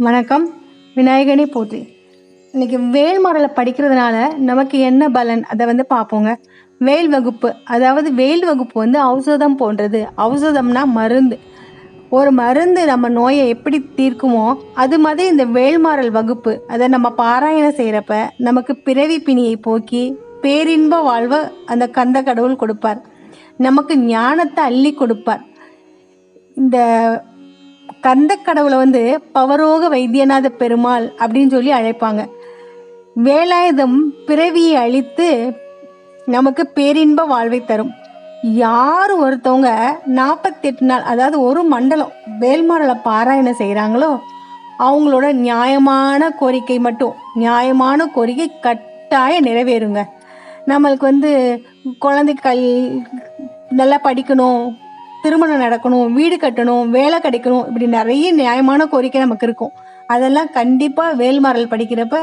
வணக்கம். விநாயகனே போற்றி. இன்றைக்கி வேல்மாறலை படிக்கிறதுனால நமக்கு என்ன பலன்? அதை வந்து பார்ப்போங்க. வேல் வகுப்பு அதாவது வேல் வகுப்பு வந்து ஔஷதம் போன்றது. ஔஷதம்னா மருந்து. ஒரு மருந்து நம்ம நோயை எப்படி தீர்க்குமோ அது மாதிரி இந்த வேல்மாறல் வகுப்பு அதை நம்ம பாராயணம் செய்கிறப்ப நமக்கு பிறவி பிணியை போக்கி பேரின்ப வாழ்வை அந்த கந்த கடவுள் கொடுப்பார். நமக்கு ஞானத்தை அள்ளி கொடுப்பார். இந்த கந்த கடவுளை வந்து பவரோக வைத்தியநாத பெருமாள் அப்படின்னு சொல்லி அழைப்பாங்க. வேலாயுதம் பிறவியை அழித்து நமக்கு பேரின்ப வாழ்வை தரும். யார் ஒருத்தவங்க நாற்பத்தெட்டு நாள் அதாவது ஒரு மண்டலம் வேல்மாரலை பாராயணம் செய்கிறாங்களோ அவங்களோட நியாயமான கோரிக்கை மட்டும் நியாயமான கோரிக்கை கட்டாயம் நிறைவேறுங்க. நம்மளுக்கு வந்து குழந்தைகள் நல்லா படிக்கணும் திருமணம் நடக்கணும் வீடு கட்டணும் வேலை கிடைக்கணும் இப்படி நிறைய நியாயமான கோரிக்கை நமக்கு இருக்கும். அதெல்லாம் கண்டிப்பாக வேல்மாறல் படிக்கிறப்ப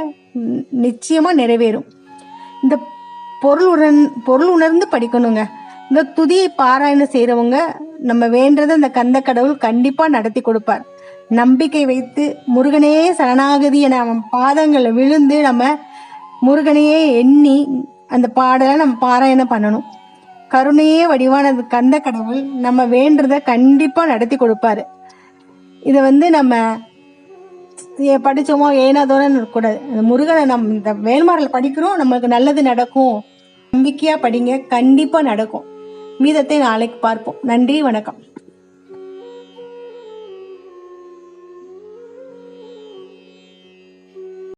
நிச்சயமாக நிறைவேறும். இந்த பொருள் உணர் பொருள் உணர்ந்து படிக்கணுங்க. இந்த துதியை பாராயணம் செய்கிறவங்க நம்ம வேண்டதை அந்த கந்த கடவுள் கண்டிப்பாக நடத்தி கொடுப்பார். நம்பிக்கை வைத்து முருகனே சரணாகதி என அவன் பாதங்களில் விழுந்து நம்ம முருகனையே எண்ணி அந்த பாடலை நம்ம பாராயணம் பண்ணணும். கருணையே வடிவானது கந்த கடவுள் நம்ம வேண்டுறத கண்டிப்பாக நடத்தி கொடுப்பாரு. இதை வந்து நம்ம படித்தோமோ ஏனாதோன்னு இருக்கக்கூடாது அந்த முருகனை நம்ம இந்த வேல்மாரில் படிக்கிறோம் நம்மளுக்கு நல்லது நடக்கும். நம்பிக்கையாக படிங்க கண்டிப்பாக நடக்கும். மீதத்தை நாளைக்கு பார்ப்போம். நன்றி வணக்கம்.